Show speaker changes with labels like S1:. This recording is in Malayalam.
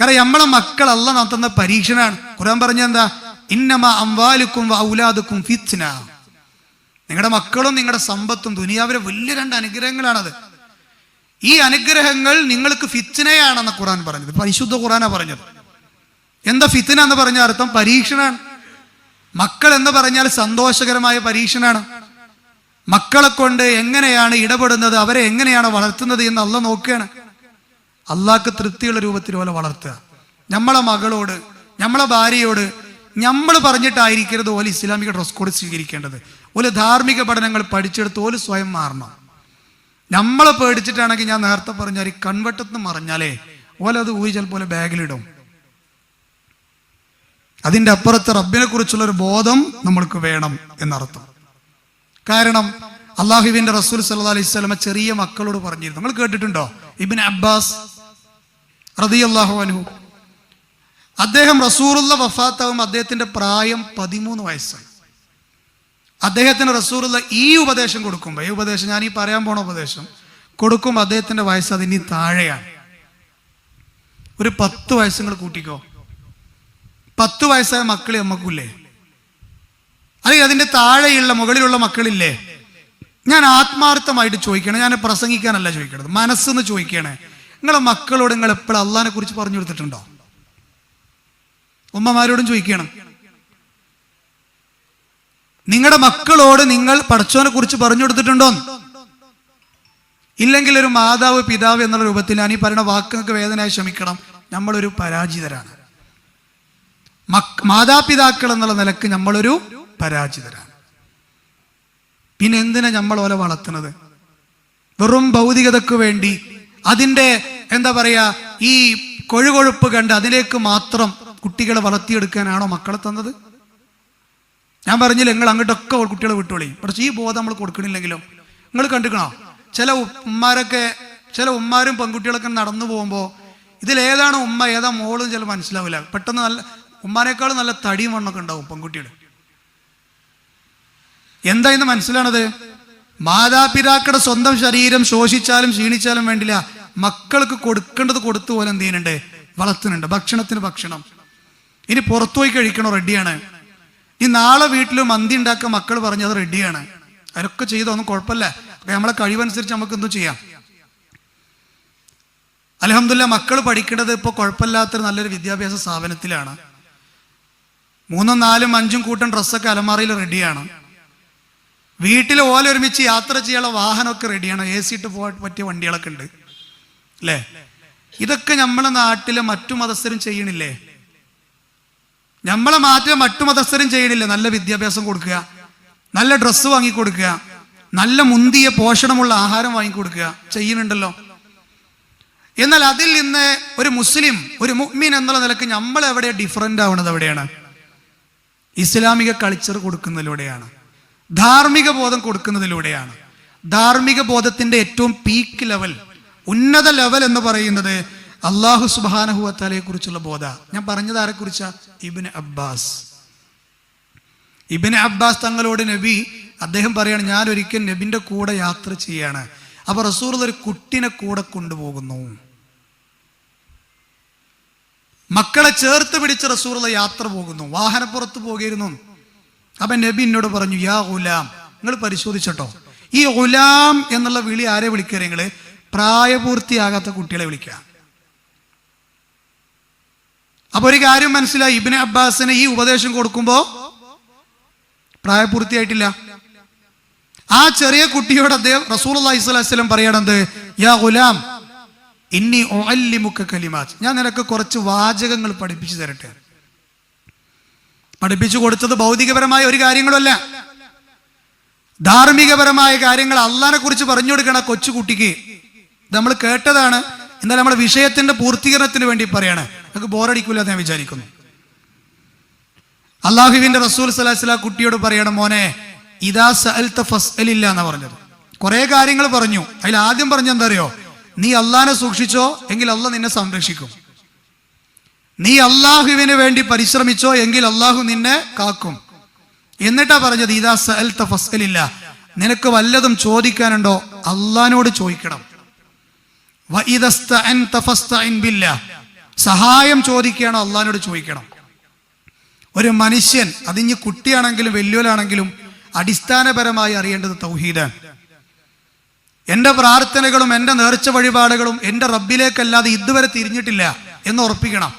S1: കാരണം നമ്മളെ മക്കൾ അല്ല നടത്തുന്ന പരീക്ഷണാണ് ഖുർആൻ പറഞ്ഞ എന്താ? ഇന്നമ അംവാലുക്കും ഔലാദുക്കും ഫിത്ന. നിങ്ങളുടെ മക്കളും നിങ്ങളുടെ സമ്പത്തും ദുനിയാവിലെ വലിയ രണ്ട് അനുഗ്രഹങ്ങളാണത്. ഈ അനുഗ്രഹങ്ങൾ നിങ്ങൾക്ക് ഫിത്നയാണെന്ന് ഖുർആൻ പറഞ്ഞത്. പരിശുദ്ധ ഖുറാനാ പറഞ്ഞത്. എന്താ ഫിത്ന എന്ന് പറഞ്ഞ അർത്ഥം? പരീക്ഷണാണ് മക്കൾ എന്ന് പറഞ്ഞാൽ സന്തോഷകരമായ പരീക്ഷണാണ് മക്കളെ കൊണ്ട് എങ്ങനെയാണ് ഇടപെടുന്നത്? അവരെ എങ്ങനെയാണ് വളർത്തുന്നത് എന്ന് അല്ല നോക്കുകയാണ്. അള്ളാഹ്ക്ക് തൃപ്തിയുള്ള രൂപത്തിൽ പോലെ വളർത്തുക. നമ്മളെ മകളോട് നമ്മളെ ഭാര്യയോട് നമ്മൾ പറഞ്ഞിട്ടായിരിക്കരുത് ഓൽ ഇസ്ലാമിക ഡ്രസ് കോഡ് സ്വീകരിക്കേണ്ടത്. ഓൽ ധാർമ്മിക പഠനങ്ങൾ പഠിച്ചെടുത്ത് ഓൽ സ്വയം മാറണം. നമ്മളെ പേടിച്ചിട്ടാണെങ്കിൽ ഞാൻ നേരത്തെ പറഞ്ഞാൽ ഈ നിന്ന് മറിഞ്ഞാലേ ഓലത് ഊരി ചിലപ്പോൾ ബാഗിലിടും. അതിന്റെ അപ്പുറത്ത് റബ്ബിനെ കുറിച്ചുള്ള ഒരു ബോധം നമ്മൾക്ക് വേണം എന്നർത്ഥം. കാരണം അള്ളാഹുവിന്റെ റസൂൽ സല്ലാ അലൈഹി സ്വലമ ചെറിയ മക്കളോട് പറഞ്ഞിരുന്നു. നമ്മൾ കേട്ടിട്ടുണ്ടോ? ഇബിൻ അബ്ബാസ് റതിയല്ലാഹു അൻഹു. അദ്ദേഹം റസൂറുള്ള വഫാത്താവും അദ്ദേഹത്തിന്റെ പ്രായം പതിമൂന്ന് വയസ്സാണ് അദ്ദേഹത്തിന് റസൂറുള്ള ഈ ഉപദേശം കൊടുക്കുമ്പോൾ ഈ ഉപദേശം ഞാൻ ഈ പറയാൻ പോണ ഉപദേശം കൊടുക്കുമ്പോൾ അദ്ദേഹത്തിന്റെ വയസ്സ് അതിന് താഴെയാണ്. ഒരു പത്ത് വയസ്സുകൾ കൂട്ടിക്കോ. പത്ത് വയസ്സായ മക്കളെ അമ്മക്കൂല്ലേ അല്ലെങ്കിൽ അതിന്റെ താഴെയുള്ള മുകളിലുള്ള മക്കളില്ലേ? ഞാൻ ആത്മാർത്ഥമായിട്ട് ചോദിക്കണം ഞാൻ പ്രസംഗിക്കാനല്ല ചോദിക്കണത് മനസ്സെന്ന് ചോദിക്കണേ. നിങ്ങളെ മക്കളോട് നിങ്ങൾ എപ്പോഴും അള്ളഹാനെ കുറിച്ച് പറഞ്ഞു കൊടുത്തിട്ടുണ്ടോ? ഉമ്മമാരോടും ചോദിക്കണം. നിങ്ങളുടെ മക്കളോട് നിങ്ങൾ പഠിച്ചവനെ കുറിച്ച് പറഞ്ഞു കൊടുത്തിട്ടുണ്ടോ? ഇല്ലെങ്കിൽ ഒരു മാതാവ് പിതാവ് എന്നുള്ള രൂപത്തിൽ ഞാൻ ഈ പറയുന്ന വാക്കുകൾക്ക് വേദനയായി ക്ഷമിക്കണം. നമ്മളൊരു പരാജിതരാണ്. മാതാപിതാക്കൾ എന്നുള്ള നിലയ്ക്ക് നമ്മളൊരു പരാജിതരാണ്. പിന്നെ എന്തിനാ നമ്മൾ ഓല വളർത്തുന്നത്? വെറും ഭൗതികതക്ക് വേണ്ടി അതിന്റെ എന്താ പറയുക ഈ കൊഴുകൊഴുപ്പ് കണ്ട് അതിലേക്ക് മാത്രം കുട്ടികളെ വളർത്തിയെടുക്കാനാണോ മക്കളെ തന്നത്? ഞാൻ പറഞ്ഞില്ല നിങ്ങൾ അങ്ങോട്ടൊക്കെ കുട്ടികളെ വിട്ടോളി. പക്ഷേ ഈ ബോധം നമ്മൾ കൊടുക്കണില്ലെങ്കിലോ? നിങ്ങൾ കണ്ടിരിക്കണോ ചില ഉമ്മമാരൊക്കെ ചില ഉമ്മാരും പെൺകുട്ടികളൊക്കെ നടന്നു പോകുമ്പോൾ ഇതിലേതാണ് ഉമ്മ ഏതാ മോളും ചില മനസ്സിലാവില്ല. പെട്ടെന്ന് നല്ല ഉമ്മാനേക്കാളും നല്ല തടിയും വണ്ണൊക്കെ ഉണ്ടാവും പെൺകുട്ടികൾ എന്താ ഇന്ന് മനസ്സിലാണത്? മാതാപിതാക്കളുടെ സ്വന്തം ശരീരം ശോഷിച്ചാലും ക്ഷീണിച്ചാലും വേണ്ടില്ല. മക്കൾക്ക് കൊടുക്കേണ്ടത് കൊടുത്തു പോലെ എന്ത് ചെയ്യുന്നുണ്ട്? വളർത്തുന്നുണ്ട്. ഭക്ഷണത്തിന് ഭക്ഷണം. ഇനി പുറത്തുപോയി കഴിക്കണോ? റെഡിയാണ് ഈ നാളെ വീട്ടിൽ മന്തി ഉണ്ടാക്കാൻ മക്കൾ പറഞ്ഞത് റെഡിയാണ് അതൊക്കെ ചെയ്തൊന്നും കുഴപ്പമില്ല. നമ്മളെ കഴിവനുസരിച്ച് നമുക്ക് എന്തും ചെയ്യാം. അലഹമില്ല മക്കൾ പഠിക്കേണ്ടത് ഇപ്പോൾ കുഴപ്പമില്ലാത്തൊരു നല്ലൊരു വിദ്യാഭ്യാസ സ്ഥാപനത്തിലാണ്. മൂന്നും നാലും അഞ്ചും കൂട്ടം ഡ്രസ്സൊക്കെ അലമാറയിൽ റെഡിയാണ് വീട്ടിൽ ഓല ഒരുമിച്ച് യാത്ര ചെയ്യാനുള്ള വാഹനമൊക്കെ റെഡിയാണ് എ സി ഇട്ട് പോകാൻ പറ്റിയ വണ്ടികളൊക്കെ ഉണ്ട്. അല്ലേ? ഇതൊക്കെ നമ്മളെ നാട്ടിലെ മറ്റു മതസ്ഥരും ചെയ്യണില്ലേ? നമ്മളെ മാറ്റം മറ്റു മതസ്ഥരും ചെയ്യണില്ലേ? നല്ല വിദ്യാഭ്യാസം കൊടുക്കുക നല്ല ഡ്രസ്സ് വാങ്ങിക്കൊടുക്കുക നല്ല മുന്തിയ പോഷണമുള്ള ആഹാരം വാങ്ങിക്കൊടുക്കുക ചെയ്യുന്നുണ്ടല്ലോ. എന്നാൽ അതിൽ നിന്ന് ഒരു മുസ്ലിം ഒരു മുഅ്മിൻ എന്നുള്ള നിലയ്ക്ക് നമ്മൾ എവിടെ ഡിഫറന്റ് ആവുന്നത് എവിടെയാണ് ഇസ്ലാമിക കൾച്ചർ കൊടുക്കുന്നതിലൂടെയാണ്. ധാർമ്മിക ബോധം കൊടുക്കുന്നതിലൂടെയാണ്. ധാർമ്മിക ബോധത്തിന്റെ ഏറ്റവും പീക്ക് ലെവൽ ഉന്നത ലെവൽ എന്ന് പറയുന്നത് അള്ളാഹു സുബാനഹുവത്താലയെ കുറിച്ചുള്ള ബോധ. ഞാൻ പറഞ്ഞത് ആരെ കുറിച്ചാ? ഇബിന് അബ്ബാസ്. ഇബിന് അബ്ബാസ് തങ്ങളോട് നബി അദ്ദേഹം പറയാണ് ഞാൻ ഒരിക്കൽ നബിന്റെ കൂടെ യാത്ര ചെയ്യാണ്. അപ്പൊ റസൂർ ഒരു കുട്ടിനെ കൂടെ കൊണ്ടുപോകുന്നു. മക്കളെ ചേർത്ത് പിടിച്ച് റസൂറുള്ള യാത്ര പോകുന്നു. വാഹനപ്പുറത്ത് പോകരുന്നു. അപ്പൊ നബി എന്നോട് പറഞ്ഞു യാ ഗുലാം നിങ്ങൾ പരിശോധിച്ചോട്ടോ. ഈ ഗുലാം എന്നുള്ള വിളി ആരെ വിളിക്കുക നിങ്ങൾ? പ്രായപൂർത്തിയാകാത്ത കുട്ടികളെ വിളിക്കുക അപ്പൊ ഒരു കാര്യം മനസ്സിലായി ഇബിന് അബ്ബാസിന് ഈ ഉപദേശം കൊടുക്കുമ്പോ പ്രായപൂർത്തിയായിട്ടില്ല. ആ ചെറിയ കുട്ടിയോട് അദ്ദേഹം റസൂൽ അള്ളാഹി പറയണത് യാ ഗുലാം ഇന്നി ഒല്ലിമുക്ക കലിമാത്ത്. ഞാൻ നിനക്ക് കുറച്ച് വാചകങ്ങൾ പഠിപ്പിച്ചു തരട്ടെ. പഠിപ്പിച്ചു കൊടുത്തത് ഭൗതികപരമായ ഒരു കാര്യങ്ങളല്ല. ധാർമ്മികപരമായ കാര്യങ്ങൾ അള്ളാനെ കുറിച്ച് പറഞ്ഞു കൊടുക്കണ കൊച്ചുകുട്ടിക്ക്. നമ്മൾ കേട്ടതാണ്. എന്നാൽ നമ്മുടെ വിഷയത്തിന്റെ പൂർത്തീകരണത്തിന് വേണ്ടി പറയാണ്. നമുക്ക് ബോറടിക്കില്ല ഞാൻ വിചാരിക്കുന്നു. അള്ളാഹുവിന്റെ റസൂൽ സലാഹുല കുട്ടിയോട് പറയണം മോനെ ഇതാ സഅൽത ഫസ്അലില്ല എന്നാ പറഞ്ഞത്. കുറെ കാര്യങ്ങൾ പറഞ്ഞു. അതിൽ ആദ്യം പറഞ്ഞെന്താ അറിയോ? നീ അള്ളാനെ സൂക്ഷിച്ചോ എങ്കിൽ അള്ള നിന്നെ സംരക്ഷിക്കും. നീ അള്ളാഹുവിന് വേണ്ടി പരിശ്രമിച്ചോ എങ്കിൽ അള്ളാഹു നിന്നെ കാക്കും. എന്നിട്ടാ പറഞ്ഞത് ഇതാ സഅൽത തഫസലില്ല നിനക്ക് വല്ലതും ചോദിക്കാനുണ്ടോ? അള്ളഹാനോട് ചോദിക്കണം. സഹായം ചോദിക്കുകയാണോ അള്ളഹാനോട് ചോദിക്കണം. ഒരു മനുഷ്യൻ അതിഞ്ഞ് കുട്ടിയാണെങ്കിലും വെല്ലുവിലാണെങ്കിലും അടിസ്ഥാനപരമായി അറിയേണ്ടത് തൗഹീദാണ്. എന്റെ പ്രാർത്ഥനകളും എന്റെ നേർച്ച വഴിപാടുകളും എന്റെ റബ്ബിലേക്കല്ലാതെ ഇതുവരെ തിരിഞ്ഞിട്ടില്ല എന്ന് ഉറപ്പിക്കണം.